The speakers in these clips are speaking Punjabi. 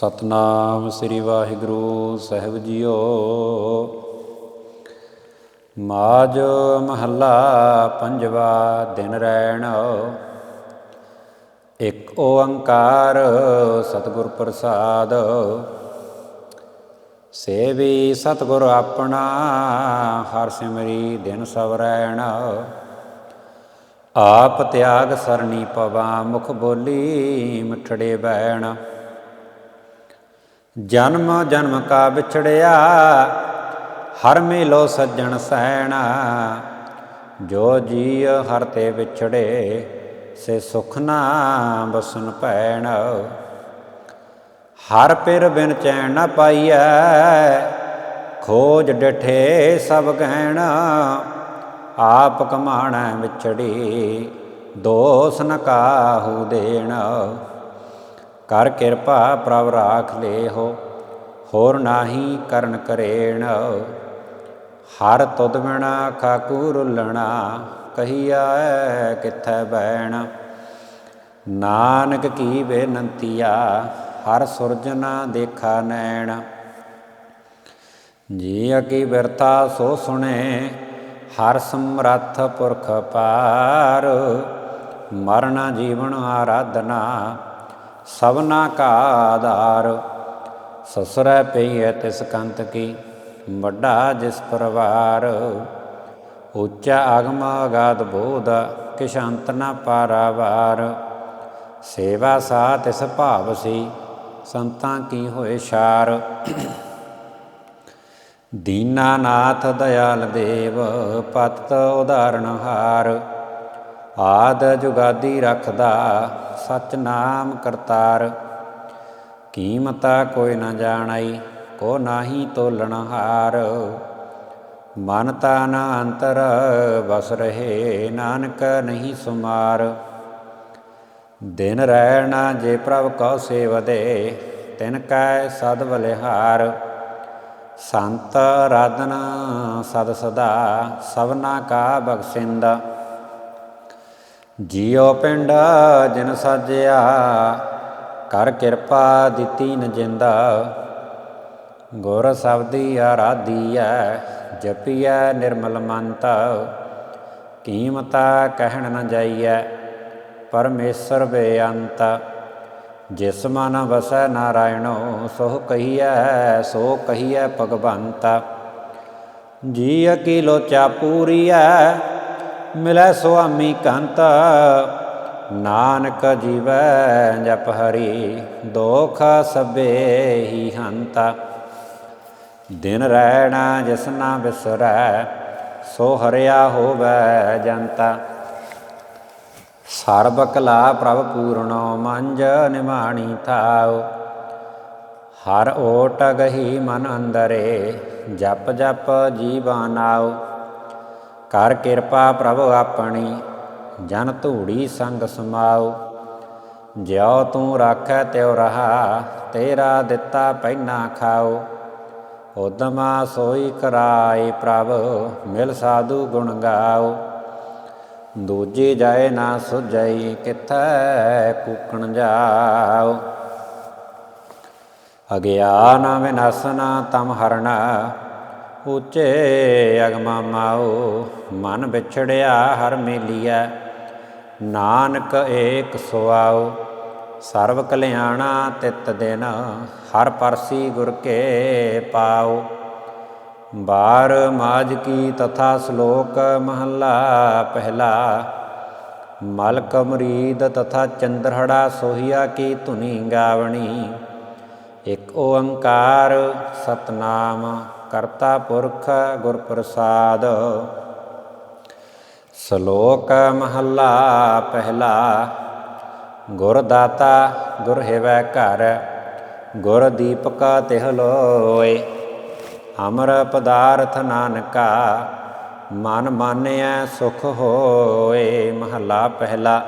ਸਤਨਾਮ ਸ੍ਰੀ ਵਾਹਿਗੁਰੂ ਸਾਹਿਬ ਜੀਓ। ਮਾਜ ਮਹੱਲਾ ਪੰਜਵਾ ਦਿਨ ਰਹਿਣ ਇੱਕ ਓੰਕਾਰ ਸਤਿਗੁਰ ਪ੍ਰਸਾਦ। ਸੇਵੀ ਸਤਿਗੁਰ ਆਪਣਾ, ਹਰ ਸਿਮਰੀ ਦਿਨ ਰਹਿਣ ਆਪ ਤਿਆਗ ਸਰਣੀ ਪਵਾ ਮੁਖ ਬੋਲੀ, ਮਿਠੜੇ ਬੈਣ। ਜਨਮ ਜਨਮ ਕਾ ਵਿਛੜਿਆ, ਹਰ ਮਿਲੋ ਸੱਜਣ ਸਹਿਣਾ। ਜੋ ਜੀ ਹਰ ਤੇ ਵਿਛੜੇ, ਸੇ ਸੁਖ ਨਾ ਬਸਨ ਪੈਣ ਹਰ ਪਿਰ ਬਿਨ ਚੈਨ ਨ ਪਾਈਐ, ਖੋਜ ਡਠੇ ਸਭ ਗਹਿਣ। ਆਪ ਕਮਾਣਾ ਵਿਛੜੀ, ਦੋਸ ਨ ਕਾਹੂ ਦੇਣ। ਕਰ ਕਿਰਪਾ ਪ੍ਰਭ ਰਾਖ ਲੇਹੋ, ਹੋਰ ਨਾਹੀ ਕਰਨ ਕਰੇਣ। ਹਰ ਤੁਧ ਬਿਨਾ ਖਾਕੂ ਰੁਲਣਾ ਕਹੀਆ ਕਿਥੈ ਬੈਣ ਨਾਨਕ ਕੀ ਬੇਨੰਤੀਆ, ਹਰ ਸੁਰਜਨਾ ਦੇਖਾ ਨੈਣ। ਜੀ ਅਕੀ ਬਿਰਥਾ ਸੋ ਸੁਣੇ, ਹਰ ਸਮਰੱਥ ਪੁਰਖ ਪਾਰ। ਮਰਨ ਜੀਵਨ ਆਰਾਧਨਾ ਸਭਨਾ ਕਾ ਆਧਾਰ। ਸਸਰੈ ਪਈਐ ਤਿਸ ਕੰਤ ਕੀ, ਵੱਡਾ ਜਿਸ ਪਰਵਾਰ। ਉੱਚਾ ਆਗਮ ਅਗਾਧ ਬੋਧ ਕਿਛ ਅੰਤ ਨ ਪਾਰਾਵਾਰ। ਸੇਵਾ ਸਾ ਤਿਸ ਭਾਵ ਸੀ, ਸੰਤਾਂ ਕੀ ਹੋਏ ਛਾਰ ਦੀਨਾਨਾਥ ਦਇਆਲ ਦੇਵ, ਪਤ ਉਦਾਹਰਣ ਹਾਰ। ਆਦ ਜੁਗਾਦੀ ਰੱਖਦਾ ਸਚ ਨਾਮ ਕਰਤਾਰ। ਕੀਮਤਾ ਕੋਈ ਨਾ ਜਾਣਾਈ, ਕੋ ਨਾਹੀ ਤੋਲਣ ਹਾਰ। ਮਨ ਤਨ ਅੰਤਰ, ਬਸ ਰਹੇ ਨਾਨਕ ਨਹੀਂ ਸੁਮਾਰ। ਦਿਨ ਰਹਿਣਾ ਜੇ ਪ੍ਰਭ ਕਉ ਸੇਵਦੇ, ਤਿਨ ਕੈ ਸਦ ਬਲਿਹਾਰ ਸੰਤ ਰਾਧਨਾ ਸਦ ਸਦਾ, ਸਭਨਾ ਕਾ ਬਖਸ਼ਿੰਦਾ। ਜੀਉ ਪਿੰਡ ਜਿਨ ਸਾਜਿਆ ਕਰ ਕਿਰਪਾ ਦਿੱਤੀ ਨ ਜਿੰਦਾ। ਗੁਰ ਸਬਦੀ ਆਰਾਧੀਐ, ਜਪੀਐ ਨਿਰਮਲ ਮੰਤ। ਕੀਮਤਾ ਕਹਿਣ ਨ ਜਾਈਐ, ਪਰਮੇਸ਼ਰ ਬੇਅੰਤ। ਜਿਸ ਮਨ ਵਸੈ ਨਾਰਾਇਣੋ ਸੋ ਕਹੀਐ ਸੋ ਕਹੀਐ ਭਗਵੰਤ। ਜੀ ਅਕੀ ਲੋਚਾ ਪੂਰੀਐ ਮਿਲੈ ਸੁਆਮੀ ਕੰਤ, ਨਾਨਕ ਜੀਵੈ ਜਪ ਹਰੀ, ਦੋਖ ਸਭੇ ਹੀ ਹੰਤਾ। ਦਿਨ ਰਹਿਣਾ ਜਿਸਨਾ ਬਿਸਰੈ, ਸੋ ਹਰਿਆ ਹੋਵੈ ਜੰਤਾ। ਸਰਬ ਕਲਾ ਪ੍ਰਭ ਪੂਰਣੋ ਮੰਜ ਨਿਮਾਣੀ ਥਾਉ। ਹਰ ਓਟ ਗਹੀ ਮਨ ਅੰਦਰੇ, ਜਪ ਜਪ ਜੀਵਾਨਾਉ ਕਰ ਕਿਰਪਾ ਪ੍ਰਭ ਆਪਣੀ, ਜਨ ਧੂੜੀ ਸੰਗ ਸਮਾਉ। ਜਿਉ ਤੂੰ ਰਾਖੈ ਤਿਉ ਰਹਾ, ਤੇਰਾ ਦਿੱਤਾ ਪਹਿਨਾ ਖਾਉ। ਉਦਮਾ ਸੋਈ ਕਰਾਏ ਪ੍ਰਭ, ਮਿਲ ਸਾਧੂ ਗੁਣ ਗਾਉ। ਦੂਜੀ ਜਾਏ ਨਾ ਸੁਝਈ, ਕਿਥੈ ਕੂਕਣ ਜਾਉ। ਅਗਿਆਨ ਵਿਨਾਸਨਾ ਤਮ ਹਰਣਾ ਉੱਚੇ ਅਗਮਾ ਮਾਉ, ਮਨ ਵਿਛੜਿਆ ਹਰ ਮੇਲੀਐ। ਨਾਨਕ ਏਕ ਸੁਆਉ ਸਰਬ ਕਲਿਆਣਾ ਤਿਤ ਦਿਨ, ਹਰ ਪਰਸੀ ਗੁਰ ਕੇ ਪਾਉ। ਬਾਰ ਮਾਜ ਕੀ ਤਥਾ ਸ਼ਲੋਕ ਮਹੱਲਾ ਪਹਿਲਾ, ਮਲਕ ਮਰੀਦ ਤਥਾ ਚੰਦਰਹੜਾ ਸੋਹੀਆ ਕੀ ਧੁਨੀ ਗਾਵਣੀ। ਇਕ ਓੰਕਾਰ ਸਤਨਾਮ ਕਰਤਾ ਪੁਰਖ ਗੁਰ ਪ੍ਰਸਾਦ ਸ਼ਲੋਕ ਮਹੱਲਾ ਪਹਿਲਾ ਗੁਰ ਦਾਤਾ ਗੁਰ ਹੈਵੈ ਘਰ, ਗੁਰ ਦੀਪਕ ਤਿਹ ਲੋਏ। ਅਮਰ ਪਦਾਰਥ ਨਾਨਕਾ, ਮਨ ਮਾਨਿਆ ਸੁਖ ਹੋਏ। ਮਹੱਲਾ ਪਹਿਲਾ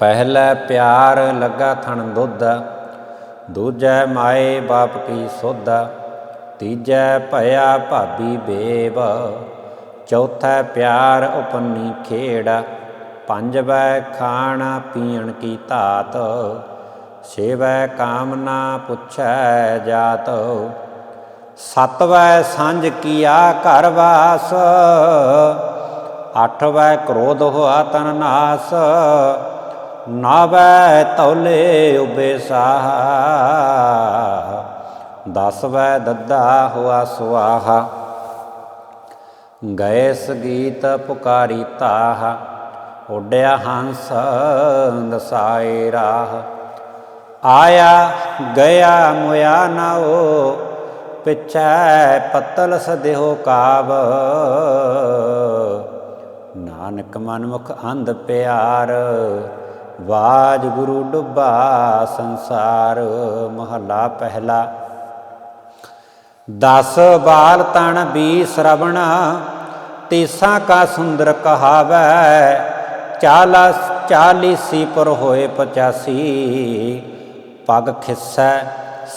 ਪਹਿਲਾ ਪਿਆਰ ਲੱਗਾ ਥਣ ਦੁੱਧ ਦੂਜੈ ਮਾਏ ਬਾਪ ਕੀ ਸੁਧ, ਤੀਜੈ ਭਇਆ ਭਾਬੀ ਬੇਵ, ਚੌਥਾ ਪਿਆਰ ਉਪੰਨੀ ਖੇੜ, ਪੰਜਵੈ ਖਾਣ ਪੀਣ ਕੀ ਧਾਤ ਸੇਵੈ ਕਾਮਨਾ ਪੁੱਛੈ ਜਾਤ, ਸਤਵੈ ਸੰਜ ਕੀਆ ਘਰ ਵਾਸ, ਅਠਵੈ ਕ੍ਰੋਧ ਹੋਆ ਤਨ ਨਾਸ ਨਾਵੈ ਤੌਲੇ ਉਬੇ ਸਾਹ, ਦਸਵੈ ਦੱਦਾ ਹੋਆ ਸੁਆਹਾ। ਗਏ ਗੀਤ ਪੁਕਾਰੀ ਤਾਹ, ਉੱਡਿਆ ਹੰਸ ਦਸਾਏ ਰਾਹ। ਆਇਆ, ਗਿਆ ਮੁਆ ਨਾਓ ਪਿਛੈ ਪਤਲ ਸਦਿਓ ਕਾਬ ਨਾਨਕ ਮਨਮੁਖ ਅੰਧ ਪਿਆਰ ਵਾਜ ਗੁਰੂ ਡੁੱਬਾ ਸੰਸਾਰ, ਮਹਲਾ ਪਹਿਲਾ। ਦਸ ਬਾਲ ਤਣ ਬੀ ਸ਼ਰਵਣ, ਤੀਸਾ ਕਾ ਸੁੰਦਰ ਕਹਾਵੈ ਚਾਲਸ ਸੀ ਪਰ ਹੋਏ 85 ਪਗ ਖਿਸੈ,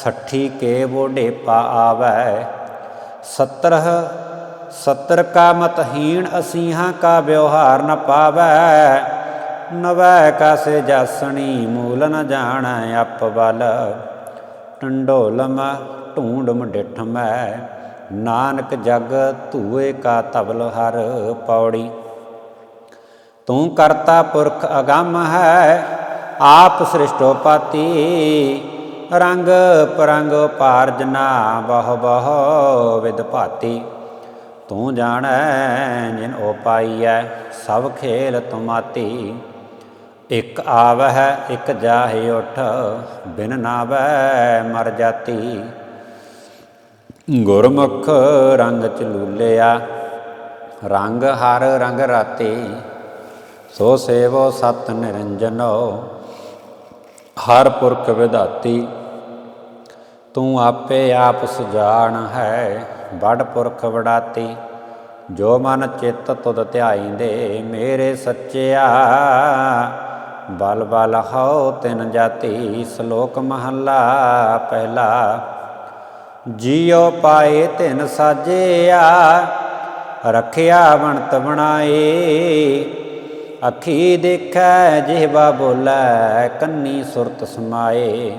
ਸੱਠੀ ਕੇ ਬੋਢੇਪਾ ਆਵੈ। 70 70 ਕਾ ਮਤਹੀਣ ਅਸੀਹਾਂ ਕਾ ਵਿਵਹਾਰ ਨ ਪਾਵੈ। ਨਵੈ ਕਾਸੇ ਜਾਸਣੀ ਮੂਲ ਨ ਜਾਣੈ ਅਪ ਬਲ ਟੰਡੋਲਮ ਢੂੰਡ ਮਡਿਠ ਨਾਨਕ ਜਗ ਧੂਏ ਕਾ ਤਬਲ ਹਰ ਪੌੜੀ। ਤੂੰ ਕਰਤਾ ਪੁਰਖ ਅਗੰਮ ਹੈ, ਆਪ ਸ੍ਰਿਸ਼ਟੋਪਾਤੀ। ਰੰਗ ਪਰੰਗ ਪਾਰਜਨਾ ਬਹੁ ਬਹੁ ਵਿਦ ਭਾਤੀ। ਤੂੰ ਜਾਣੈ ਜਿਨ ਉਪਾਈਐ ਸਭ ਖੇਲ ਤੁਮਾਤੀ ਇਕ ਆਵਹਿ, ਇਕ ਜਾਹੇ ਉਠ, ਬਿਨ ਨਾਵੈ ਮਰ ਜਾਤੀ। ਗੁਰਮੁਖ ਰੰਗ ਚ ਲੂਲਿਆ, ਰੰਗ ਹਰ ਰੰਗ ਰਾਤੇ। ਸੋ ਸੇਵੋ ਸਤ ਨਿਰੰਜਨੋ, ਹਰ ਪੁਰਖ ਵਿਧਾਤੀ। ਤੂੰ ਆਪੇ ਆਪ ਸੁਜਾਨ ਹੈ ਬੜ ਪੁਰਖ ਵਡਾਤੀ। ਜੋ ਮਨ ਚਿੱਤ ਤੁਧ ਧਿਆਈਂਦੇ, ਮੇਰੇ ਸੱਚਿਆ ਬਲ ਬਲ ਹਉ ਤਿਨ ਜਾਤੀ, ਸ਼ਲੋਕ ਮਹੱਲਾ ਪਹਿਲਾ। ਜੀਉ ਪਾਏ ਤਿਨ ਸਾਜਿਆ, ਰਖਿਆ ਬਣਤ ਬਣਾਏ। ਅੱਖੀ ਦੇਖੈ ਜਿਹਵਾ ਬੋਲੇ, ਕੰਨੀ ਸੁਰਤ ਸਮਾਏ।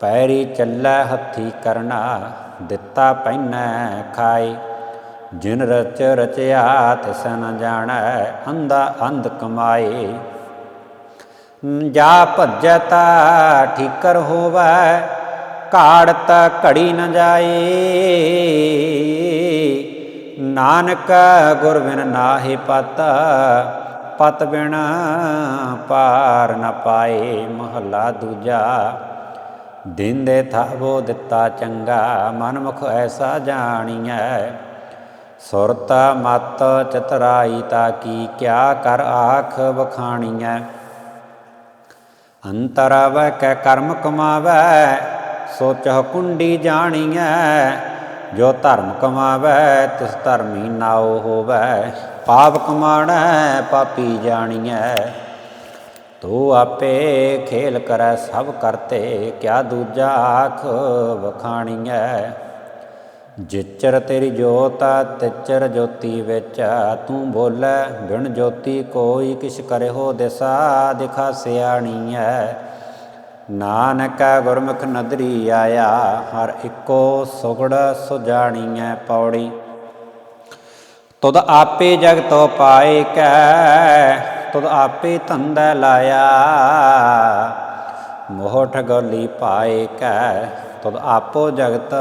ਪੈਰੀ ਚੱਲੈ ਹੱਥੀ ਕਰਨਾ, ਦਿੱਤਾ ਪੈਨੈ ਖਾਏ। ਜਿਨ ਰਚ ਰਚਿਆ ਤਿਸ ਨ ਜਾਣੈ, ਅੰਧਾ ਅੰਧ ਕਮਾਏ। ਜਾ ਭਜਤਾ ਠੀਕਰ ਹੋਵੈ ਕਾੜਤ ਘੜੀ ਨ ਜਾਏ। ਨਾਨਕ ਗੁਰ ਬਿਨ ਨਾਹੀ ਪਤ ਪਤ ਬਿਨ ਪਾਰ ਨ ਪਾਏ ਮਹਲਾ ਦੂਜਾ। ਦਿਨ ਦੇ ਥਾਵੋ ਦਿੱਤਾ ਚੰਗਾ, ਮਨਮੁਖ ਐਸਾ ਜਾਣੀਐ। ਸੁਰਤਾ ਮਤ ਚਤਰਾਈ ਤਾ ਕੀ ਕਿਆ ਕਰ ਆਖ ਅੰਤਰ ਆਵੈ ਕੈ ਕਰਮ ਕਮਾਵੈ ਸੋਚਹ ਕੁੰਡੀ ਜਾਣੀਐ। ਜੋ ਧਰਮ ਕਮਾਵੈ, ਤਿਸ ਧਰਮੀ ਨਾਉ ਹੋਵੈ। ਪਾਪ ਕਮਾਣੈ, ਪਾਪੀ ਜਾਣੀਐ। ਤੂੰ ਆਪੇ ਖੇਲ ਕਰੈ ਸਭ ਕਰਤੇ, ਕਿਆ ਦੂਜਾ ਆਖ ਵਖਾਣੀਐ। ਜਿਚਰ ਤੇਰੀ ਜੋਤ ਤਿਚਰ ਜੋਤੀ ਵਿੱਚ ਤੂੰ ਬੋਲੇ, ਬਿਨ ਜੋਤੀ ਕੋਈ ਕਿਛ ਕਰਿਓ ਦਿਸਾ, ਦਿਖਾ ਸਿਆਣੀ ਐ। ਨਾਨਕ ਗੁਰਮੁਖ ਨਦਰੀ ਆਇਆ, ਹਰ ਇੱਕੋ ਸੁਗੜ ਸੁਜਾਣੀਐ ਪੌੜੀ। ਤੁਧ ਆਪੇ ਜਗ ਜਗਤੋ ਪਾਏ ਕੈ, ਤੁਧ ਆਪੇ ਧੰਦਾ ਲਾਇਆ। ਮੋਹ ਠਗੋਲੀ ਪਾਏ ਕੈ। ਤੁਧ ਆਪੋ ਜਗਤ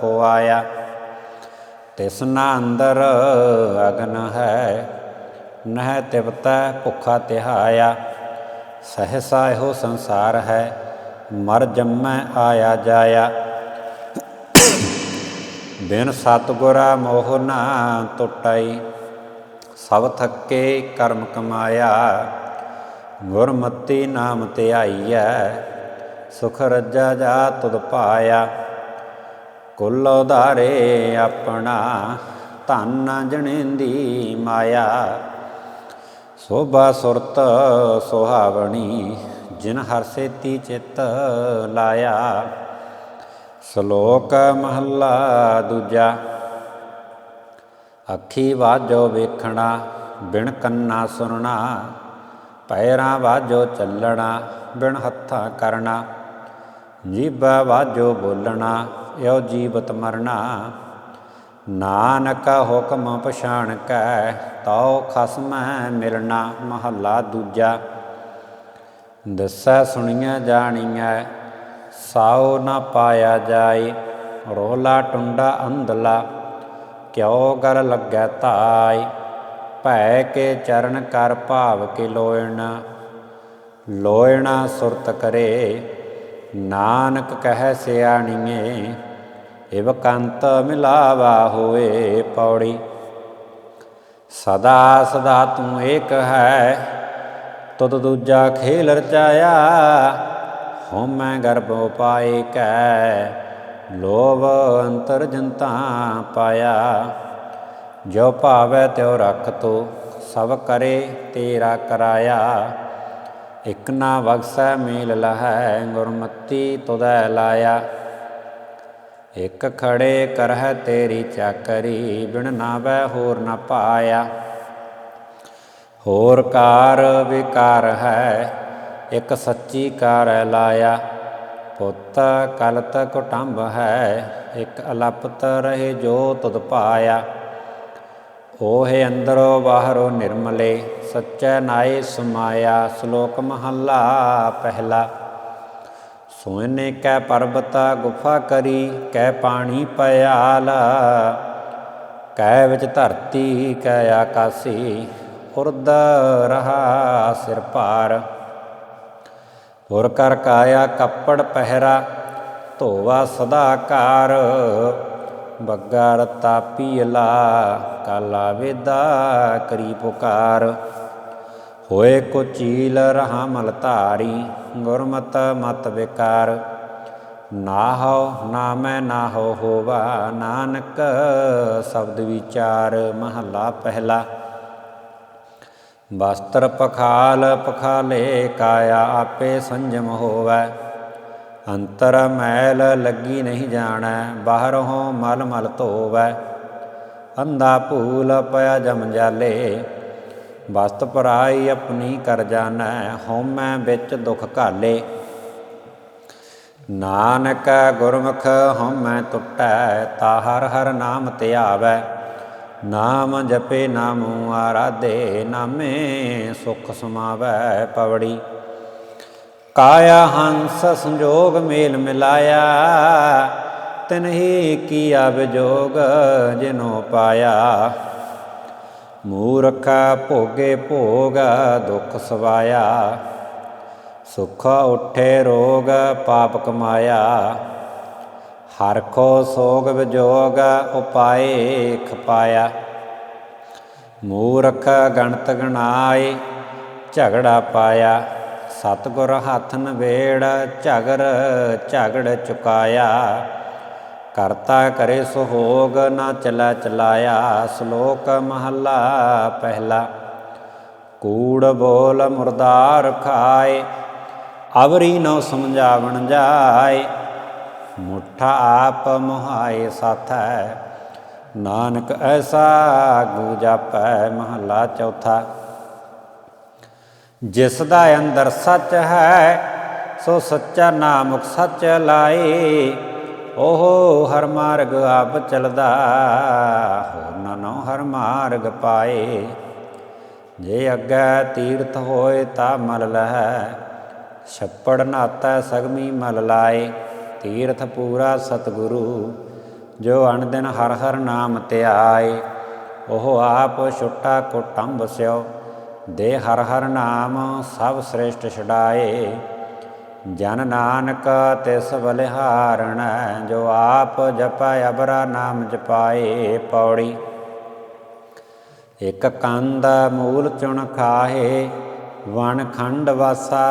ਖੋਆਇਆ। ਤਿਸਨਾ ਅੰਦਰ ਅਗਨ ਹੈ, ਨਹਿ ਤਿਵਤੈ ਭੁਖਾ ਤਿਹਾਇਆ। ਸਹਸਾ ਇਹੋ ਸੰਸਾਰ ਹੈ, ਮਰ ਜੰਮੈ ਆਇਆ ਜਾਇਆ। ਬਿਨ ਸਤਗੁਰਾ ਮੋਹ ਨਾ ਟੁੱਟਈ, ਸਭ ਥੱਕੇ ਕਰਮ ਕਮਾਇਆ। ਗੁਰਮਤੀ ਨਾਮ ਧਿਆਈਐ ਸੁਖ ਰੱਜਾ ਜਾ ਤੁਧ ਪਾਇਆ ਕੁੱਲ ਉਧਾਰੇ ਆਪਣਾ ਧਨ ਜਣੇਂਦੀ ਮਾਇਆ। ਸੋਭਾ ਸੁਰਤ ਸੁਹਾਵਣੀ ਜਿਨ ਹਰਸੇ ਤੀ ਚਿਤ ਲਾਇਆ। ਸ਼ਲੋਕ ਮਹੱਲਾ ਦੂਜਾ। ਅੱਖੀ ਵਾਜੋ ਵੇਖਣਾ, ਬਿਨ ਕੰਨਾ ਸੁਣਨਾ, ਪੈਰਾਂ ਵਾਜੋ ਚੱਲਣਾ, ਬਿਨ ਹੱਥਾਂ ਕਰਨਾ। ਜੀਬਾ ਵਾਜੋ ਬੋਲਣਾ, ਇਹੋ ਜੀਵਤ ਮਰਨਾ। ਨਾਨਕ ਹੁਕਮ ਪਛਾਣ ਕੈ, ਤਉ ਖਸਮੈ ਮਿਲਣਾ ਮਹੱਲਾ ਦੂਜਾ। ਦਸੈ ਸੁਣੀਆਂ ਜਾਣੀਐ, ਸਾਉ ਨਾ ਪਾਇਆ ਜਾਏ, ਰੋਲਾ ਟੁੰਡਾ ਅੰਧਲਾ, ਕਿਉ ਗਰ ਲੱਗੈ ਧਾਇ ਭੈ ਕੇ ਚਰਨ ਕਰ ਭਾਵ ਕੇ ਲੋਇਣ, ਲੋਇਣਾ ਸੁਰਤ ਕਰੇ। ਨਾਨਕ ਕਹਿ ਸਿਆਣੀਏ ਇਵ ਮਿਲਾਵਾ ਹੋਏ ਪੌੜੀ। ਸਦਾ ਸਦਾ ਤੂੰ ਏਕ ਹੈ ਤਦ ਦੂਜਾ ਖੇਲ ਰਚਾਇਆ ਹਉਮੈ ਗਰਭ ਪਾਏ ਕੈ, ਲੋਭ ਅੰਤਰ ਜਨਤਾ ਪਾਇਆ। ਜੋ ਭਾਵੈ ਤਿਉ ਰਖ ਤੋ, ਸਭ ਕਰੇ ਤੇਰਾ ਕਰਾਇਆ। ਇਕ ਨਾ ਵਗਸੈ ਮੇਲ ਲਹੈ, ਗੁਰਮਤੀ ਤੁਦੈ ਲਾਇਆ। ਇਕ ਖੜੇ ਕਰਹਿ ਤੇਰੀ ਚਾਕਰੀ, ਬਿਨ ਨਾਵੈ ਹੋਰ ਨਾ ਪਾਇਆ। ਹੋਰ ਕਾਰ ਵਿਕਾਰ ਹੈ, ਇਕ ਸੱਚੀ ਕਾਰ ਲਾਇਆ। ਪੁੱਤ ਕਲਤ ਕੁਟੰਬ ਹੈ, ਇਕ ਅਲਪਤ ਰਹੇ ਜੋ ਤੁਧ ਪਾਇਆ। ਓਹੇ ਅੰਦਰੋ ਬਾਹਰੋ ਨਿਰਮਲੇ, ਸੱਚੈ ਨਾਏ ਸਮਾਇਆ, ਸ਼ਲੋਕ ਮਹੱਲਾ ਪਹਿਲਾ। ਸੋਇਨੇ ਕੈ ਪਰਬਤਾ ਗੁਫਾ ਕਰੀ, ਕੈ ਪਾਣੀ ਪਿਆਲ। ਕੈ ਵਿੱਚ ਧਰਤੀ, ਕੈ ਆਕਾਸੀ, ਉਰਦ ਰਹਾ ਸਿਰ ਭਾਰ। ਪੁਰ ਕਰ ਕਾਇਆ ਕੱਪੜ ਪਹਿਰਾ, ਧੋਵਾ ਸਦਾ ਕਾਰ ਬੱਗਾ ਰਤਾ ਪੀਲਾ ਕਾਲਾ ਵੇਦਾ ਕਰੀ ਪੁਕਾਰ। ਹੋਏ ਕੋ ਚੀਲ ਰਹਾ ਮਲ ਧਾਰੀ, ਗੁਰਮਤ ਮਤ ਵਿਕਾਰ। ਨਾਹੋ ਨਾਮੈ ਨਾਹੋ ਹੋਵਾ, ਨਾਨਕ ਸ਼ਬਦ ਵਿਚਾਰ ਮਹੱਲਾ ਪਹਿਲਾ। ਵਸਤਰ ਪਖਾਲ ਪਖਾਲੇ, ਕਾਇਆ ਆਪੇ ਸੰਜਮ ਹੋਵੈ। ਅੰਤਰ ਮੈਲ ਲੱਗੀ ਨਹੀਂ ਜਾਣੈ, ਬਾਹਰੋਂ ਮਲ ਮਲ ਧੋਵੈ। ਅੰਧਾ ਭੂਲ ਪਿਆ ਜਮ ਜਾਲੇ, ਵਸਤ ਪਰਾਈ ਆਪਣੀ ਕਰ ਜਾਣੈ, ਹਉਮੈ ਵਿੱਚ ਦੁਖ ਘਾਲੇ। ਨਾਨਕ ਗੁਰਮੁਖ ਹਉਮੈ ਟੁੱਟੈ, ਤਾ ਹਰ ਹਰ ਨਾਮ ਧਿਆਵੈ ਨਾਮ ਜਪੇ ਨਾਮੁ ਆਰਾਧੇ, ਨਾਮੇ ਸੁਖ ਸਮਾਵੈ ਪਵੜੀ। ਕਾਇਆ ਹੰਸ ਸੰਜੋਗ ਮੇਲ ਮਿਲਾਇਆ ਤਿਨਹੀ ਕੀਆ ਵਿਜੋਗ ਜਿਨੋ ਪਾਇਆ। ਮੂਰਖਾ ਭੋਗੇ ਭੋਗ ਦੁਖ ਸਵਾਇਆ, ਸੁਖ ਉਠੇ ਰੋਗ ਪਾਪ ਕਮਾਇਆ। ਹਰ ਹਰਖੋ ਸੋਗ ਵਿਜੋਗ ਉਪਾਏ ਖਪਾਇਆ। ਮੂਰਖ ਗਣਤ ਗਣਾਏ, ਝਗੜਾ ਪਾਇਆ। ਸਤਗੁਰ ਹੱਥ ਨਵੇੜ ਝਗਰ ਝਗੜ ਚੁਕਾਇਆ। ਕਰਤਾ ਕਰੇ ਸੁਹੋਗ, ਨਾ ਚਲਾ ਚਲਾਇਆ। ਸ਼ਲੋਕ ਮਹੱਲਾ ਪਹਿਲਾ। ਕੂੜ ਬੋਲ ਮੁਰਦਾਰ ਖਾਏ, ਅਵਰੀ ਨੋ ਸਮਝਾਵਣ ਜਾਏ। ਮੁੱਠਾ ਆਪ ਮੁਹਾਏ ਸਾਥੈ, ਨਾਨਕ ਐਸਾ ਗੂ ਜਾਪੈ। ਮਹੱਲਾ ਚੌਥਾ। ਜਿਸ ਦਾ ਅੰਦਰ ਸੱਚ ਹੈ, ਸੋ ਸੱਚਾ ਨਾਮੁਖ ਸੱਚ ਲਾਏ। ਉਹ ਹਰ ਮਾਰਗ ਆਪ ਚਲਦਾ ਹੋਰ ਨਾ ਨੋ ਹਰ ਮਾਰਗ ਪਾਏ। ਜੇ ਅੱਗੇ ਤੀਰਥ ਹੋਏ ਤਾਂ ਮਲ ਲਹੈ ਛੱਪੜ ਨਾਤਾ ਸਗਮੀ ਮਲ ਲਾਏ। ਤੀਰਥ ਪੂਰਾ ਸਤਿਗੁਰੂ, ਜੋ ਅਣਦਿਨ ਹਰ ਹਰ ਨਾਮ ਧਿਆਏ ਉਹ ਆਪ ਛੁੱਟਾ ਕੁਟੰਬ ਸਿਓ ਦੇ ਹਰ ਹਰ ਨਾਮ ਸਭ ਸ੍ਰੇਸ਼ਟ ਛਡਾਏ। ਜਨ ਨਾਨਕ ਤਿਸ ਬਲਿਹਾਰਣ, ਜੋ ਆਪ ਜਪੈ ਅਬਰਾ ਨਾਮ ਜਪਾਏ ਪੌੜੀ। ਇਕ ਕੰਦ ਮੂਲ ਚੁਣ ਖਾਹੇ, ਵਣ ਖੰਡ ਵਾਸਾ।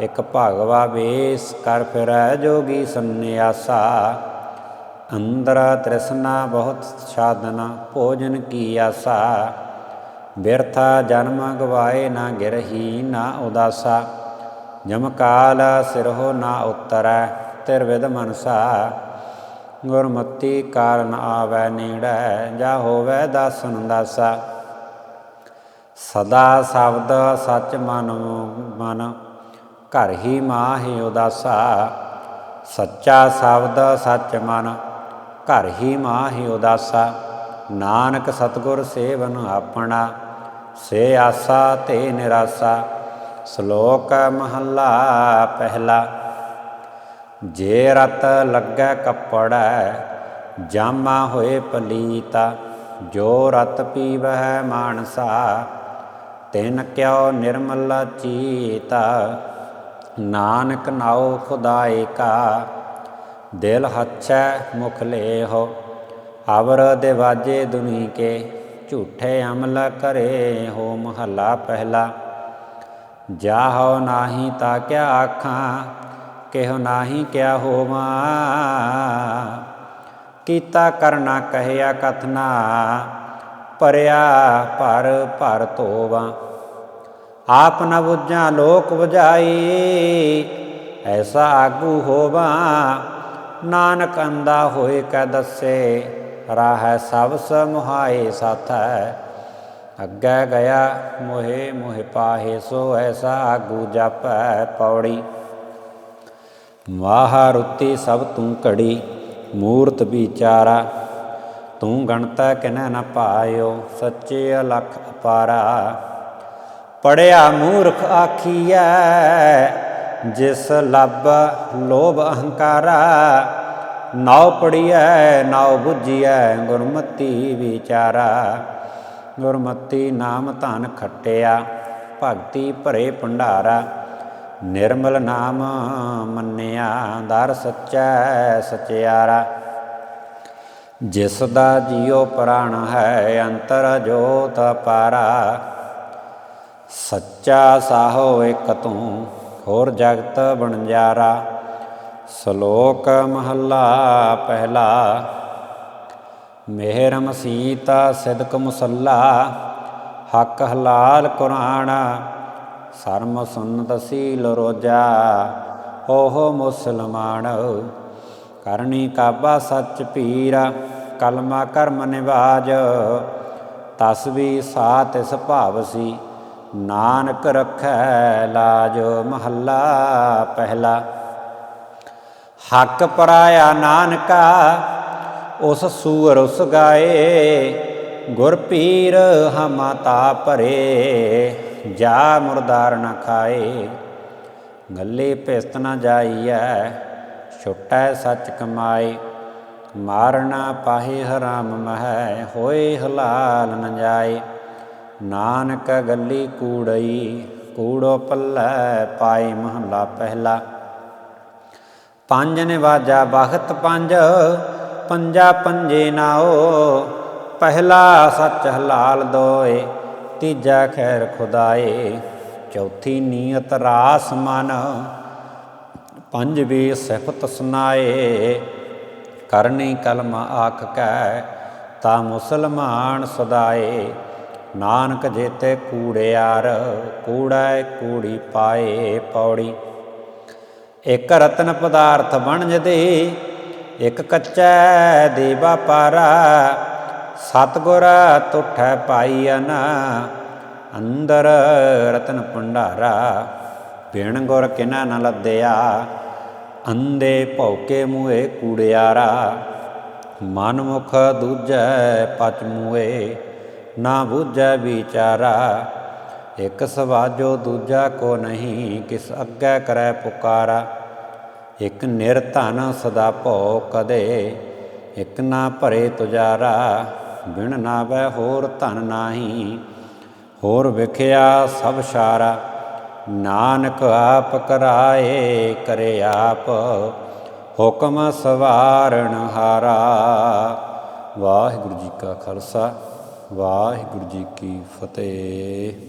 ਇਕ ਭਗਵਾ ਵੇਸ ਕਰ ਫਿਰੈ ਜੋਗੀ ਸੰਨਿਆਸਾ। ਅੰਦਰ ਤ੍ਰਿਸ਼ਨਾ ਬਹੁਤ ਸਾਧਨਾ, ਭੋਜਨ ਕੀ ਆਸਾ। ਬਿਰਥਾ ਜਨਮ ਗਵਾਏ ਨਾ ਗਿਰਹੀ ਨਾ ਉਦਾਸਾ, ਜਮ ਕਾਲ ਸਿਰਹੁ ਨਾ ਉਤਰੈ, ਤਿਰ ਵਿਦ ਮਨਸਾ, ਗੁਰਮਤੀ ਕਾਰਨ ਆਵੈ ਨੇੜੈ, ਜਾ ਹੋਵੈ ਦਾਸਨ ਦਾਸਾ ਸਦਾ ਸ਼ਬਦ ਸੱਚ ਮਨ ਮਨ, ਘਰ ਹੀ ਮਾਹਿ ਉਦਾਸਾ। ਸੱਚਾ ਸ਼ਬਦ ਸੱਚ ਮਨ, ਘਰ ਹੀ ਮਾਹਿ ਉਦਾਸਾ। ਨਾਨਕ ਸਤਗੁਰ ਸੇਵਨ ਆਪਣਾ ਸੇ ਆਸਾ ਤੇ ਨਿਰਾਸਾ, ਸ਼ਲੋਕ ਮਹੱਲਾ ਪਹਿਲਾ। ਜੇ ਰਤ ਲੱਗੈ ਕੱਪੜੈ, ਜਾਮਾ ਹੋਏ ਪਲੀਤਾ, ਜੋ ਰਤ ਪੀਵਹਿ ਮਾਨਸਾ, ਤਿਨ ਕਿਉ ਨਿਰਮਲ ਚੀਤਾ। ਨਾਨਕ ਨਾਉ ਖੁਦਾਏ ਕਾ ਦਿਲ ਹੱਛੈ ਮੁਖ ਲੇਹੋ, ਅਵਰ ਦੇਵਾਜੇ ਦੁਨੀ ਕੇ ਝੂਠੇ ਅਮਲ ਕਰੇ ਹੋ ਮਹੱਲਾ ਪਹਿਲਾ। ਜਾਹੋ ਨਾਹੀ ਤਾ ਕਿਆ ਆਖਾਂ, ਕਿਹੋ ਨਾਹੀ ਕਿਆ ਹੋਵਾ। ਕੀਤਾ ਕਰਨਾ ਕਹਿਆ ਕਥਨਾ ਪਰਿਆ ਭਰ ਭਰ ਧੋਵਾ। ਆਪ ਨ ਬੁਝਾਂ, ਲੋਕ ਬੁਝਾਈ, ਐਸਾ ਆਗੂ ਹੋਵਾ। ਨਾਨਕ ਅੰਦਾ ਹੋਏ ਕੈ ਦੱਸੇ ਰਾਹ ਸਭ ਸਮੁਹਾਏ ਸਾਥੈ, ਅੱਗੇ ਗਿਆ ਮੋਹੇ, ਮੋਹਿ ਪਾਹੇ ਸੋ ਐਸਾ ਆਗੂ ਜਪੈ ਪੌੜੀ। ਮਾਹਰੁਤੀ ਸਭ ਤੂੰ ਘੜੀ, ਮੂਰਤ ਵਿਚਾਰਾ, ਤੂੰ ਗਣਤਾ ਕਿਨੈ ਨ ਪਾਇਓ, ਸੱਚੇ ਅਲਖ ਅਪਾਰਾ। ਪੜਿਆ ਮੂਰਖ ਆਖੀਐ, ਜਿਸ ਲੱਭ ਲੋਭ ਅਹੰਕਾਰਾ ਨਾਉ ਪੜੀਐ ਨਾਉ ਬੁੱਝੀਐ, ਗੁਰਮਤੀ ਵਿਚਾਰਾ। ਗੁਰਮਤੀ ਨਾਮ ਧਨ ਖੱਟਿਆ, ਭਗਤੀ ਭਰੇ ਭੰਡਾਰਾ। ਨਿਰਮਲ ਨਾਮ ਮੰਨਿਆ, ਦਰ ਸੱਚੈ ਸਚਿਆਰਾ। ਜਿਸ ਦਾ ਜੀਉ ਪ੍ਰਾਣ ਹੈ, ਅੰਤਰ ਜੋਤ ਪਾਰਾ ਸੱਚਾ ਸਾਹੋ ਇਕ ਤੂੰ, ਹੋਰ ਜਗਤ ਬਣਜਾਰਾ ਸ਼ਲੋਕ ਮਹੱਲਾ ਪਹਿਲਾ, ਮਿਹਰ ਮਸੀਤਾ ਸਿਦਕ ਮੁਸੱਲਾ, ਹੱਕ ਹਲਾਲ ਕੁਰਾਨ, ਸਰਮ ਸੁਨਤ ਸੀਲ ਰੋਜਾ, ਓਹੋ ਮੁਸਲਮਾਨ, ਕਰਨੀ ਕਾਬਾ ਸੱਚ ਪੀਰਾ, ਕਲਮਾ ਕਰਮ ਨਿਵਾਜ ਤਸਵੀ ਸਾਤ ਇਸ ਭਾਵ ਸੀ, ਨਾਨਕ ਰਖੈ ਲਾਜ ਮਹੱਲਾ ਪਹਿਲਾ। ਹੱਕ ਪਰਾਇਆ ਨਾਨਕਾ, ਉਸ ਸੂਰ ਉਸ ਗਾਏ, ਗੁਰ ਪੀਰ ਹਮਾ ਤਾ ਭਰੇ, ਜਾ ਮੁਰਦਾਰ ਨਾ ਖਾਏ। ਗੱਲੇ ਭਿਸਤ ਨ ਜਾਈਐ, ਛੁਟੈ ਸੱਚ ਕਮਾਏ। ਮਾਰਨਾ ਪਾਹੇ ਹਰਾਮ ਮਹਿ, ਹੋਏ ਹਲਾਲ ਨ ਜਾਏ। ਨਾਨਕ ਗੱਲੀ ਕੂੜਈ, ਕੂੜੋ ਪੱਲੇ ਪਾਏ ਮਹਲਾ ਪਹਿਲਾ। ਪੰਜ ਨਿਵਾਜਾ ਬਖਤ ਪੰਜ, ਪੰਜਾ ਪੰਜੇ ਨਾਓ ਪਹਿਲਾ ਸੱਚ ਹਲਾਲ ਦੋਏ, ਤੀਜਾ ਖੈਰ ਖੁਦਾਏ, ਚੌਥੀ ਨੀਅਤ ਰਾਸ ਮਨ, ਪੰਜ ਵੀ ਸਿਫਤ ਸੁਨਾਏ, ਕਰਨੀ ਕਲਮ ਆਖ ਕੈ, ਤਾ ਮੁਸਲਮਾਨ ਸਦਾਏ, ਨਾਨਕ ਜੇਤੇ ਕੂੜਿਆਰ ਕੂੜੈ ਕੂੜੀ ਪਾਏ, ਪੌੜੀ ਇੱਕ ਰਤਨ ਪਦਾਰਥ ਬਣ ਜਦੇ, ਇੱਕ ਕੱਚਾ ਦੇ ਪਾਰਾ, ਸਤਗੁਰ ਤੁਠੈ ਪਾਈਨ ਅੰਦਰ ਰਤਨ ਭੰਡਾਰਾ, ਬਿਨ ਗੁਰ ਕਿਨਾ ਨ ਲੱਦਿਆ, ਅੰਦੇ ਭੌਕੇ ਮੂਏ ਕੂੜਿਆਰਾ ਮਨ ਮੁਖ ਦੂਜੈ ਪਚ ਮੂਏ ਨਾ ਬੂਝੈ ਵਿਚਾਰਾ ਇਕ ਸਵਾਜੋ ਦੂਜਾ ਕੋ ਨਹੀਂ, ਕਿਸ ਅੱਗੇ ਕਰੈ ਪੁਕਾਰਾ। ਇਕ ਨਿਰਧਨ ਸਦਾ ਭਉ ਕਦੇ, ਇਕ ਨਾ ਭਰੇ ਤੁਜਾਰਾ। ਬਿਨ ਨਾਵੈ ਹੋਰ ਧਨ ਨਾਹੀ, ਹੋਰ ਵਿਖਿਆ ਸਭ ਸਾਰਾ। ਨਾਨਕ ਆਪ ਕਰਾਏ, ਕਰੇ ਆਪ। ਹੁਕਮ ਸਵਾਰਣ ਹਾਰਾ। ਵਾਹਿਗੁਰੂ ਜੀ ਕਾ ਖਾਲਸਾ, ਵਾਹਿਗੁਰੂ ਜੀ ਕੀ ਫਤਿਹ।